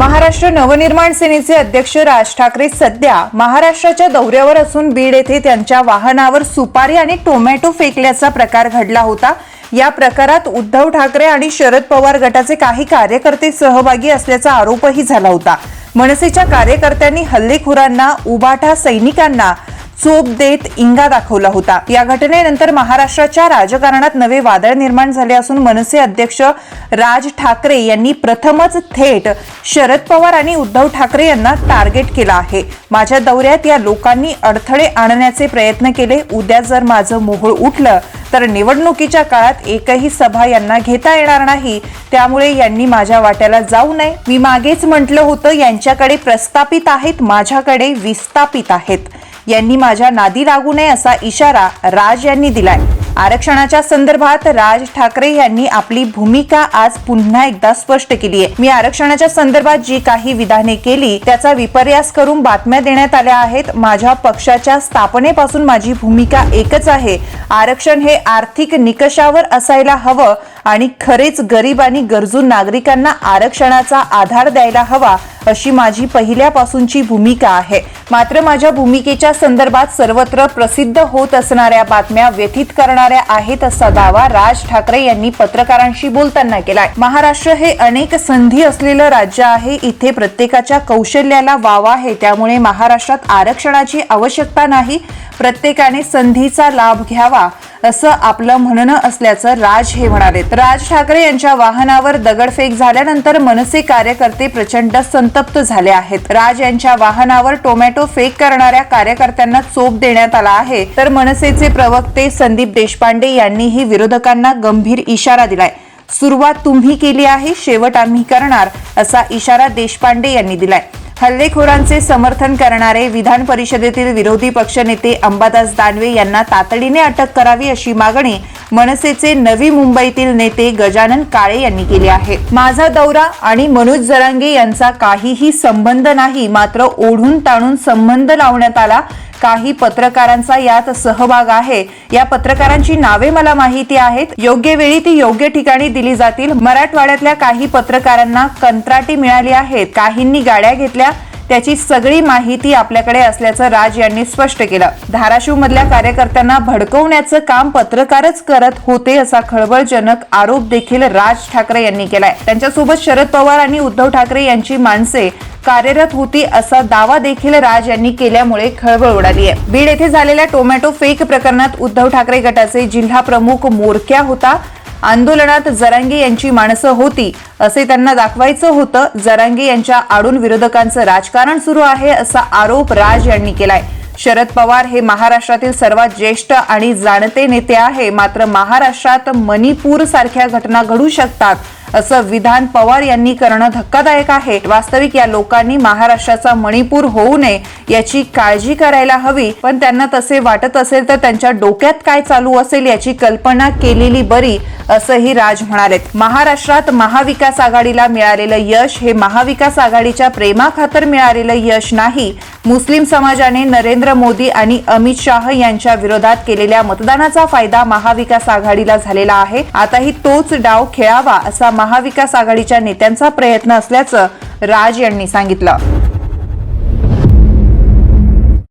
महाराष्ट्र नवनिर्माण सेनेचे अध्यक्ष राज ठाकरे सध्या महाराष्ट्राच्या दौऱ्यावर असून बीड येथे त्यांच्या वाहनावर सुपारी आणि टोमॅटो फेकल्याचा प्रकार घडला होता. या प्रकारात उद्धव ठाकरे आणि शरद पवार गटाचे काही कार्यकर्ते सहभागी असल्याचा आरोपही झाला होता. मनसेच्या कार्यकर्त्यांनी हल्लेखोरांना उबाठा सैनिकांना चोप देत इंगा दाखवला होता. या घटनेनंतर महाराष्ट्राच्या राजकारणात नवे वादळ निर्माण झाले असून मनसे अध्यक्ष राज ठाकरे यांनी प्रथमच थेट शरद पवार आणि उद्धव ठाकरे यांना टार्गेट केला आहे. माझ्या दौऱ्यात या लोकांनी अडथळे आणण्याचे प्रयत्न केले. उद्या जर माझं मोहोळ उठलं तर निवडणुकीच्या काळात एकही सभा यांना घेता येणार नाही. त्यामुळे यांनी माझ्या वाट्याला जाऊ नये. मी मागेच म्हटलं होतं यांच्याकडे प्रस्थापित आहेत माझ्याकडे विस्थापित आहेत. यांनी माझ्या नादी लागू नये असा इशारा राज यांनी दिलाय. आरक्षणाच्या संदर्भात राज ठाकरे यांनी आपली भूमिका आज पुन्हा एकदा स्पष्ट केली आहे मी आरक्षणाच्या संदर्भात जी काही विधाने केली त्याचा विपर्यास करून बातम्या देण्यात आल्या आहेत. माझ्या पक्षाच्या स्थापनेपासून माझी भूमिका एकच आहे. आरक्षण हे आर्थिक निकषावर असायला हवं आणि खरेच गरीब आणि गरजू नागरिकांना आरक्षणाचा आधार द्यायला हवा अशी माझी पहिल्यापासूनची भूमिका आहे. मात्र माझ्या भूमिकेच्या संदर्भात सर्वत्र प्रसिद्ध होत असणाऱ्या बातम्या व्यथित करणाऱ्या आहेत असा दावा राज ठाकरे यांनी पत्रकारांशी बोलताना केलाय. महाराष्ट्र हे अनेक संधी असलेलं राज्य आहे. इथे प्रत्येकाच्या कौशल्याला वाव आहे. त्यामुळे महाराष्ट्रात आरक्षणाची आवश्यकता नाही. प्रत्येकाने संधीचा लाभ घ्यावा. असं आपलं म्हणणं असल्याचं राज हे म्हणाले. राज ठाकरे यांच्या वाहनावर दगडफेक झाल्यानंतर मनसे कार्यकर्ते प्रचंड संतप्त झाले आहेत. राज यांच्या वाहनावर टोमॅटो फेक करणाऱ्या कार्यकर्त्यांना चोप देण्यात आला आहे. तर मनसेचे प्रवक्ते संदीप देशपांडे यांनीही विरोधकांना गंभीर इशारा दिलाय. सुरुवात तुम्ही केली आहे शेवट आम्ही करणार असा इशारा देशपांडे यांनी दिलाय. हल्लेखोरांचे समर्थन करणारे विधान परिषदेतील विरोधी पक्षनेते अंबादास दानवे यांना तातडीने अटक करावी अशी मागणी मनसेचे नवी मुंबईतील नेते गजानन काळे यांनी केली आहे. माझा दौरा आणि मनोज जरांगे यांचा काहीही संबंध नाही मात्र ओढून ताणून संबंध लावण्यात आला काही पत्रकारांचा यात सहभाग आहे. या पत्रकारांची नावे मला माहिती आहेत. योग्य वेळी ती योग्य ठिकाणी दिली जातील. मराठवाड्यातल्या काही पत्रकारांना कंत्राटी मिळाली आहेत. काहींनी गाड्या घेतल्या. त्याची सगळी माहिती आपल्याकडे असल्याचं राज यांनी स्पष्ट केलं. धाराशिव मधल्या कार्यकर्त्यांना भडकवण्याचं काम पत्रकारच करत होते असा खळबळजनक आरोप देखील राज ठाकरे यांनी केलाय. त्यांच्यासोबत शरद पवार आणि उद्धव ठाकरे यांची माणसे कार्यरत होती असा दावा देखील राज यांनी केल्यामुळे खळबळ उडाली आहे. बीड येथे झालेल्या टोमॅटो फेक प्रकरणात उद्धव ठाकरे गटाचे जिल्हा प्रमुख मोरक्या होता. आंदोलनात जरांगे यांची माणसं होती असे त्यांना दाखवायचं होतं. जरांगे यांच्या आडून विरोधकांचं राजकारण सुरू आहे असा आरोप राज यांनी केलाय. शरद पवार हे महाराष्ट्रातील सर्वात ज्येष्ठ आणि जाणते नेते आहे. मात्र महाराष्ट्रात मणिपूर सारख्या घटना घडू शकतात. असं विधान पवार यांनी करणं धक्कादायक आहे. वास्तविक या लोकांनी महाराष्ट्राचा मणिपूर होऊ नये याची काळजी करायला हवी. पण त्यांना तसे वाटत असेल तर त्यांच्या डोक्यात काय चालू असेल याची कल्पना केलेली बरी असंही राज म्हणालेत. महाराष्ट्रात महाविकास आघाडीला मिळालेलं यश हे महाविकास आघाडीच्या प्रेमाखातर मिळालेलं यश नाही. मुस्लिम समाजाने नरेंद्र मोदी आणि अमित शाह यांच्या विरोधात केलेल्या मतदानाचा फायदा महाविकास आघाडीला झालेला आहे. आताही तोच डाव खेळावा असा महाविकास आघाडीच्या नेत्यांचा प्रयत्न असल्याचं राज यांनी सांगितलं.